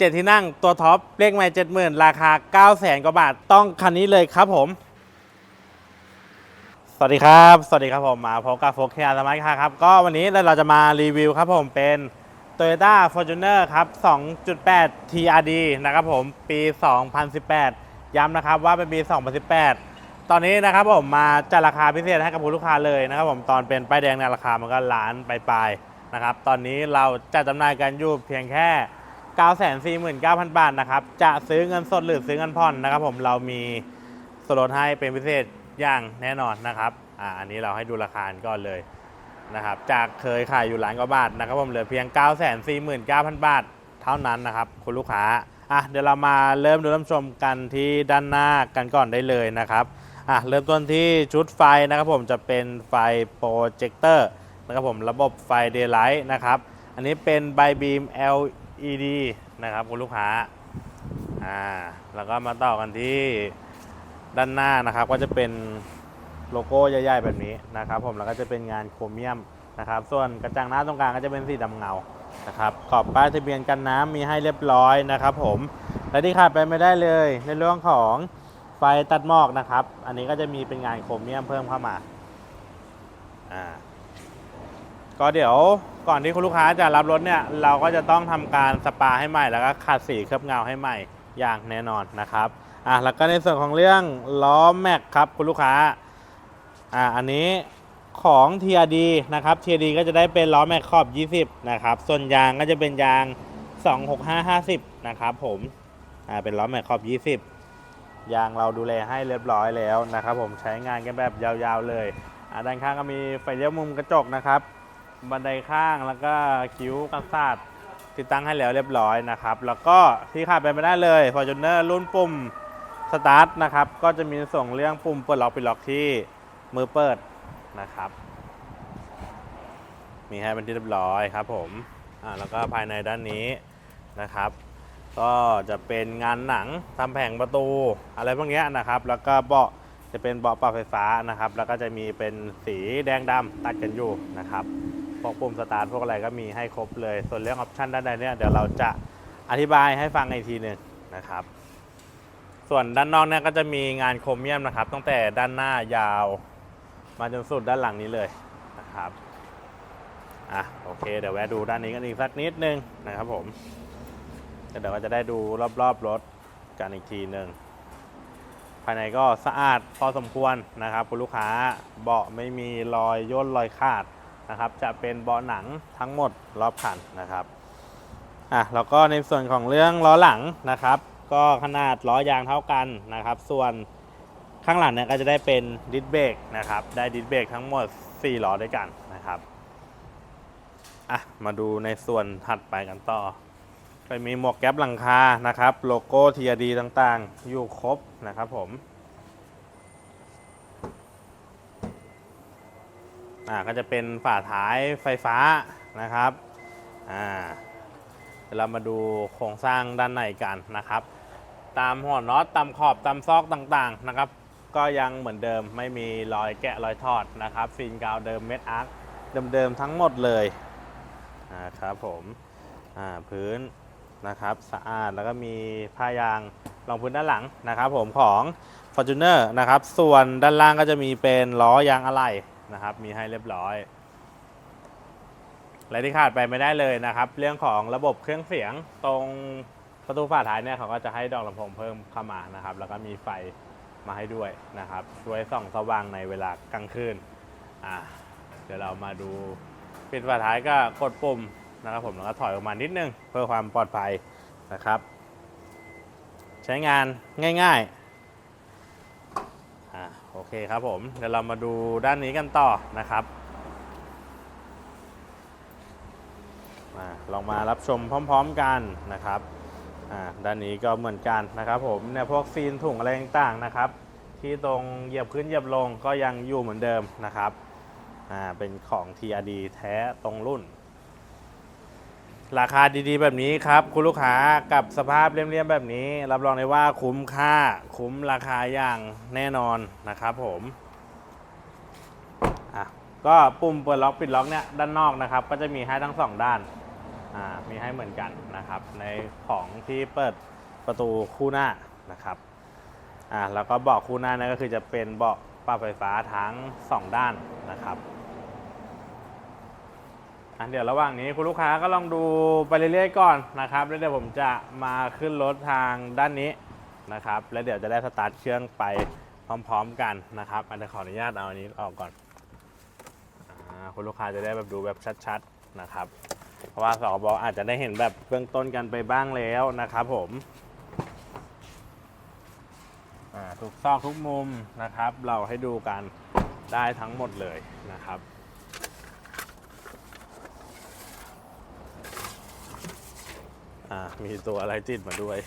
7 ที่นั่งตัวท็อปเลขไม่เจ็ดหมื่นราคา9 0 0 0 0 0 กว่าบาทต้องคันนี้เลยครับผม สวัสดีครับ สวัสดีครับผมมาพบกับโฟกเคียร์สมัยค่ะครับก็วันนี้เราจะมารีวิวครับผมเป็น Toyota Fortuner ครับ 2.8 TRD นะครับผมปี 2018 ย้ำนะครับว่าเป็นปี 2018ตอนนี้นะครับผมมาจัดราคาพิเศษให้กับผู้ลูกค้าเลยนะครับผมตอนเป็นป้ายแดงในยราคามันก็ล้านปลายๆนะครับตอนนี้เราจัดจำหน่ายกันอยู่เพียงแค่ 949,000 บาทนะครับ จะซื้อเงินสดหรือซื้อเงินผ่อนนะครับผมเรามีส่วนลดให้เป็นพิเศษอย่างแน่นอนนะครับอ่าอันนี้เราให้ดูราคาก่อนเลยนะครับ จากเคยขายอยู่ล้านกว่าบาทนะครับผมเหลือเพียง 949,000 บาทเท่านั้นนะครับ คุณลูกค้าอะเดี๋ยวเรามาเริ่มดูเริ่มชมกันที่ด้านหน้ากันก่อนได้เลยนะครับอะเริ่มต้นที่ชุดไฟนะครับผมจะเป็นไฟโปรเจคเตอร์นะครับผมระบบไฟเดย์ไลท์นะครับ อันนี้เป็นไบบีม LED นะครับคุณลูกค้าอ่าแล้วก็มาต่อกันที่ด้านหน้านะครับก็จะเป็นโลโก้ใหญ่ๆแบบนี้นะครับ ผมแล้วก็จะเป็นงานโครเมียมนะครับ ส่วนกระจังหน้าตรงกลางก็จะเป็นสีดำเงานะครับขอบป้ายทะเบียนกันน้ำมีให้เรียบร้อยนะครับ ผมและที่ขาดไปไม่ได้เลย ในเรื่องของไฟตัดหมอกนะครับ อันนี้ก็จะมีเป็นงานโครเมียมเพิ่มเข้ามาอ่า ก็เดี๋ยวก่อนที่คุณลูกค้าจะรับรถเนี่ยเราก็จะต้องทำการสปาให้ใหม่ แล้วก็ขัดสีเคลือบเงาให้ใหม่อย่างแน่นอนนะครับอะแล้วก็ในส่วนของเรื่องล้อแม็กครับคุณลูกค้าอ่าอันนี้ของ TRD นะครับ TRD ก็จะได้เป็นล้อแม็กขอบ 20 นะครับ ส่วนยางก็จะเป็นยาง 26550 นะครับผมอ่าเป็นล้อแม็กขอบ 20 ยางเราดูแลให้เรียบร้อยแล้วนะครับผมใช้งานกันแบบยาวๆเลยอ่าด้านข้างก็มีไฟเลี้ยวมุมกระจกนะครับ บันไดข้างแล้วก็คิ้วกันศาสตร์ติดตั้งให้แล้วเรียบร้อยนะครับ แล้วก็ที่ขาดไปไม่ได้เลย Fortuner รุ่นปุ่มสตาร์ทนะครับ ก็จะมีส่งเรื่องปุ่มเปิดล็อกปิดล็อกที่มือเปิดนะครับ มีให้เป็นที่เรียบร้อยครับผมอ่าแล้วก็ภายในด้านนี้นะครับ ก็จะเป็นงานหนังทำแผงประตูอะไรพวกนี้นะครับ แล้วก็เบาะจะเป็นเบาะปรับไฟฟ้านะครับ แล้วก็จะมีเป็นสีแดงดำตัดกันอยู่นะครับ พวกปุ่มสตาร์ทพวกอะไรก็มีให้ครบเลย ส่วนเรื่องออปชันด้านในเนี่ยเดี๋ยวเราจะอธิบายให้ฟังอีกทีหนึ่งนะครับ ส่วนด้านนอกเนี่ยก็จะมีงานโครเมียมนะครับ ตั้งแต่ด้านหน้ายาวมาจนสุดด้านหลังนี้เลยนะครับอะโอเค เดี๋ยวแวะดูด้านนี้กันอีกสักนิดนึงนะครับผมเดี๋ยวก็จะได้ดูรอบๆรถกันอีกทีหนึ่งภายในก็สะอาดพอสมควรนะครับ คุณลูกค้าเบาะไม่มีรอยย่นรอยขาด นะครับจะเป็นเบาะหนังทั้งหมดรอบคันนะครับอะแล้วก็ในส่วนของเรื่องล้อหลังนะครับ ก็ขนาดล้อยางเท่ากันนะครับ ส่วนข้างหลังเนี่ยก็จะได้เป็นดิสเบรกนะครับได้ดิสเบรกทั้งหมด 4 ล้อด้วยกันนะครับอะมาดูในส่วนถัดไปกันต่อก็มีหมวกแก๊ปหลังคานะครับ โลโก้ TRD ต่างๆ อยู่ครบนะครับผม อ่าก็จะเป็นฝาท้ายไฟฟ้านะครับอ่าเดี๋ยวเรามาดูโครงสร้างด้านในกันนะครับ ตามหัวน็อตตามขอบตามซอกต่างๆนะครับ ก็ยังเหมือนเดิมไม่มีรอยแกะรอยทอดนะครับฟิล์มกาวเดิมเม็ดอาร์คเดิมๆทั้งหมดเลยนะครับผมอ่าพื้นนะครับสะอาดแล้วก็มีผ้ายางรองพื้นด้านหลังนะครับ ผมของ Fortuner นะครับ ส่วนด้านล่างก็จะมีเป็นล้อยางอะไหล่ นะครับ มีให้เรียบร้อย และที่ขาดไปไม่ได้เลยนะครับ เรื่องของระบบเครื่องเสียงตรงประตูฝาท้ายเนี่ยเขาก็จะให้ดอกลำโพงเพิ่มเข้ามานะครับ แล้วก็มีไฟมาให้ด้วยนะครับ ช่วยส่องสว่างในเวลากลางคืนอ่าเดี๋ยวเรามาดูปิดฝาท้ายก็กดปุ่มนะครับผมแล้วก็ถอยออกมานิดนึงเพื่อความปลอดภัยนะครับ ใช้งานง่าย ๆ เคครับผม เดี๋ยวเรามาดูด้านนี้กันต่อนะครับอาลองมารับชมพร้อมๆกันนะครับอ่าด้านนี้ก็เหมือนกันนะครับผมเนี่ยพวกซีนถุงอะไรต่างๆนะครับ ที่ตรงเหยียบขึ้นเหยียบลงก็ยังอยู่เหมือนเดิมนะครับอ่าเป็นของ TRD แท้ตรงรุ่น ราคาดีๆ แบบนี้ครับ คุณลูกค้ากับสภาพเรียมๆแบบนี้ รับรองได้ว่าคุ้มค่าคุ้มราคาอย่างแน่นอนนะครับผมอะก็ปุ่มเปิดล็อกปิดล็อกเนี่ยด้านนอกนะครับ ก็จะมีให้ทั้งสองด้านอ่ามีให้เหมือนกันนะครับ ในของที่เปิดประตูคู่หน้านะครับอ่าแล้วก็เบาะคู่หน้านั่นก็คือจะเป็นเบาะปรับไฟฟ้าทั้ง 2 ด้านนะครับ อะเดี๋ยวระหว่างนี้คุณลูกค้าก็ลองดูไปเรื่อยๆก่อนนะครับแล้วเดี๋ยวผมจะมาขึ้นรถทางด้านนี้นะครับ แล้วเดี๋ยวจะได้สตาร์ทเครื่องไปพร้อมๆกันนะครับอันนี้ขออนุญาตเอาอันนี้ออกก่อนอคุณลูกค้าจะได้แบบดูแบบชัดๆนะครับ เพราะว่าสอบออาจจะได้เห็นแบบเบื้องต้นกันไปบ้างแล้วนะครับผมทุกซอกทุกมุมนะครับ เราให้ดูกันได้ทั้งหมดเลยนะครับ อ่ามีตัวอะไรติดมาด้วย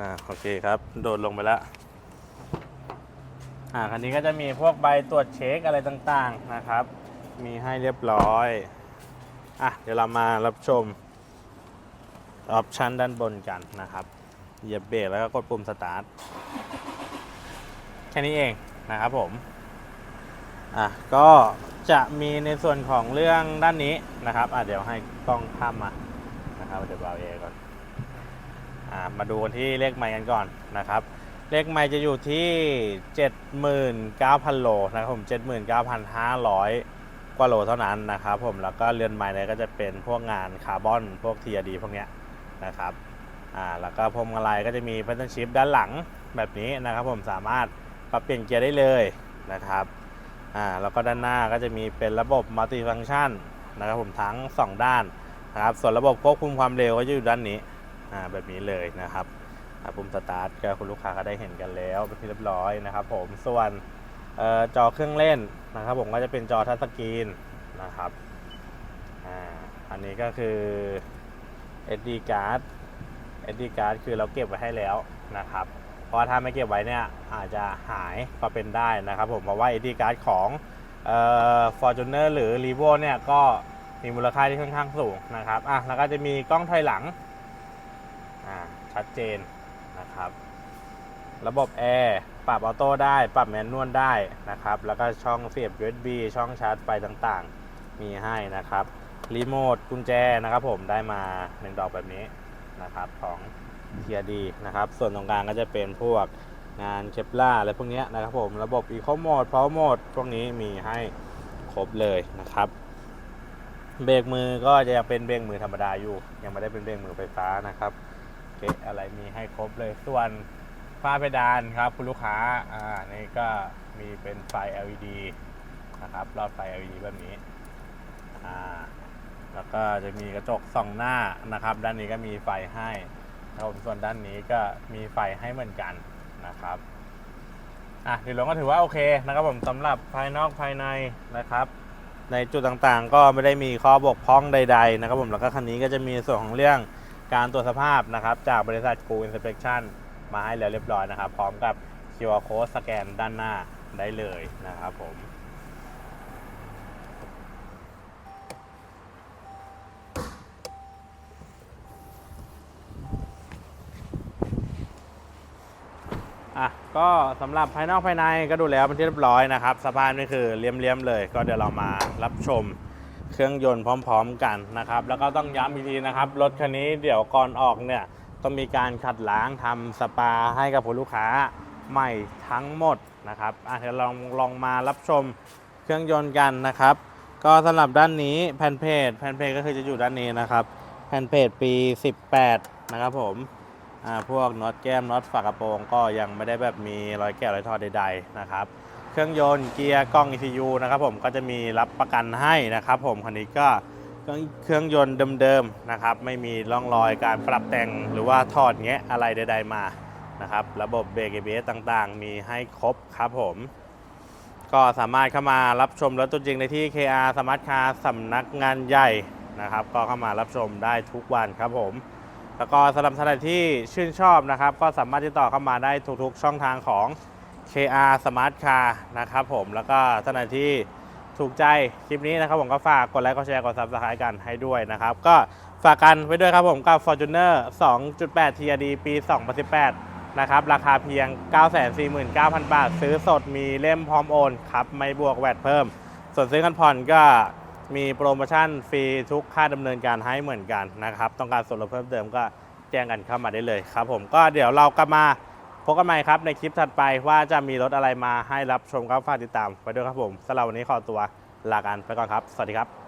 อ่าโอเคครับ โดดลงไปแล้วอ่าคันนี้ก็จะมีพวกใบตรวจเช็คอะไรต่างๆนะครับ มีให้เรียบร้อยอะเดี๋ยวเรามารับชมออปชันด้านบนกันนะครับเหยียบเบรกแล้วก็กดปุ่มสตาร์ทแค่นี้เองนะครับผมอะก็จะมีในส่วนของเรื่องด้านนี้นะครับอะเดี๋ยวให้กล้องข้ามมา นะครับเดี๋ยวเบาเอก่อนอ่ามาดูกันที่เลขไมล์กันก่อนนะครับ เลขไมล์จะอยู่ที่ 79,000 โลนะครับผม 79,500 กว่าโลเท่านั้นนะครับผมแล้วก็เรือนไม้เนี่ยก็จะเป็นพวกงานคาร์บอนพวกทีดีพวกเนี้ยนะครับอ่าแล้วก็พวงมาลัยก็จะมีพัฒนชิพด้านหลังแบบนี้นะครับผมสามารถปรับเปลี่ยนเกียร์ได้เลยนะครับอ่าแล้วก็ด้านหน้าก็จะมีเป็นระบบมัลติฟัง c t ชันนะครับผมทั้ง 2 ด้าน นะครับส่วนระบบควบคุมความเร็วก็จะอยู่ด้านนี้แบบนี้เลยนะครับปุ่มสตาร์ทก็คุณลูกค้าก็ได้เห็นกันแล้วเป็นที่เรียบร้อยนะครับ ผมส่วนออจอเครื่องเล่นนะครับ ผมก็จะเป็นจอทัชสกรีนนะครับอันนี้ก็คือ SD card SD card คือเราเก็บไว้ให้แล้วนะครับ เพราะว่าถ้าไม่เก็บไว้เนี่ยอาจจะหายก็เป็นได้นะครับ ผมเพราะว่า SD card ของออ Fortuner หรือ r e v o เนี่ยก็ มีมูลค่าที่ค่อนข้างสูงนะครับอะแล้วก็จะมีกล้องถอยหลังอ่าชัดเจนนะครับ ระบบแอร์ปรับออโต้ได้ ปรับแมนนวลได้นะครับ แล้วก็ช่องเสียบ USB ช่องชาร์จไฟต่างๆ มีให้นะครับ รีโมทกุญแจนะครับผมได้มาหนึ่งดอกแบบนี้นะครับของเทียดีนะครับ ส่วนตรงกลางก็จะเป็นพวกงานเคปล่าอะไรพวกนี้นะครับผม ระบบ Eco Mode Power Mode พวกนี้มีให้ครบเลยนะครับ เบรกมือก็จะยังเป็นเบรกมือธรรมดาอยู่ ยังไม่ได้เป็นเบรกมือไฟฟ้านะครับเกะอะไรมีให้ครบเลยส่วนฝ้าเพดานครับคุณลูกค้าอ่านี่ก็มีเป็นไฟ LED นะครับหลอดไฟ LED แบบนี้อ่าแล้วก็จะมีกระจกส่องหน้านะครับ ด้านนี้ก็มีไฟให้ครับส่วนด้านนี้ก็มีไฟให้เหมือนกันนะครับอะถือลงก็ถือว่าโอเคนะครับผมสำหรับภายนอกภายในนะครับ ในจุดต่างๆ ก็ไม่ได้มีข้อบกพร่องใด ๆ นะครับผมแล้วก็คันนี้ก็จะมีส่วนของเรื่องการตรวจสภาพนะครับ จากบริษัท Go Inspection มาให้แล้วเรียบร้อยนะครับ พร้อมกับ QR code สแกนด้านหน้าได้เลยนะครับผม ก็สำหรับภายนอกภายในก็ดูแล้วเป็นที่เรียบร้อยนะครับสภาพนี่คือเลี่ยมๆเลย ก็เดี๋ยวเรามารับชมเครื่องยนต์พร้อม ๆ กันนะครับ แล้วก็ต้องย้ำอีกทีนะครับรถคันนี้เดี๋ยวก่อนออกเนี่ยต้องมีการขัดล้างทำสปาให้กับผู้ลูกค้าใหม่ทั้งหมดนะครับอะเดี๋ยวลองลองมารับชมเครื่องยนต์กันนะครับ ก็สำหรับด้านนี้แผ่นเพจแผ่นเพจก็คือจะอยู่ด้านนี้นะครับ แผ่นเพจปี 18 นะครับผม พวกน็อตแก้มน็อตฝากระโปรงก็ยังไม่ได้แบบมีรอยแกะรอยทอดใดๆนะครับเครื่องยนต์เกียร์กล้อง ECU นะครับผมก็จะมีรับประกันให้นะครับผมคันนี้ก็เครื่องเครื่องยนต์เดิมๆนะครับไม่มีร่องรอยการปรับแต่งหรือว่าถอดแงะอะไรใดๆมานะครับระบบเบรก ABS ต่างๆ มีให้ครบครับผม ก็สามารถเข้ามารับชมรถตัวจริงในที่ KR Smart Car สำนักงานใหญ่นะครับ ก็เข้ามารับชมได้ทุกวันครับผม แล้วก็สำหรับท่านใดที่ชื่นชอบนะครับ ก็สามารถติดต่อเข้ามาได้ทุกๆ ช่องทางของ KR Smart Car นะครับผมแล้วก็ท่านใดที่ถูกใจคลิปนี้นะครับผมก็ฝากกดไลค์กดแชร์กด Subscribe กันให้ด้วยนะครับ ก็ฝากกันไว้ด้วยครับผมกับ Fortuner 2.8 TRD ปี 2018 นะครับ ราคาเพียง 949,000 บาท ซื้อสดมีเล่มพร้อมโอนครับ ไม่บวกแวดเพิ่ม ส่วนซื้อกันผ่อนก็ มีโปรโมชั่นฟรีทุกค่าดำเนินการให้เหมือนกันนะครับ ต้องการส่วนลดเพิ่มเติมก็แจ้งกันเข้ามาได้เลยครับผมก็เดี๋ยวเรากลับมาพบกันใหม่ครับในคลิปถัดไปว่าจะมีรถอะไรมาให้รับชมครับฝากติดตามไปด้วยครับผมสำหรับวันนี้ขอตัวลากันไปก่อนครับ สวัสดีครับ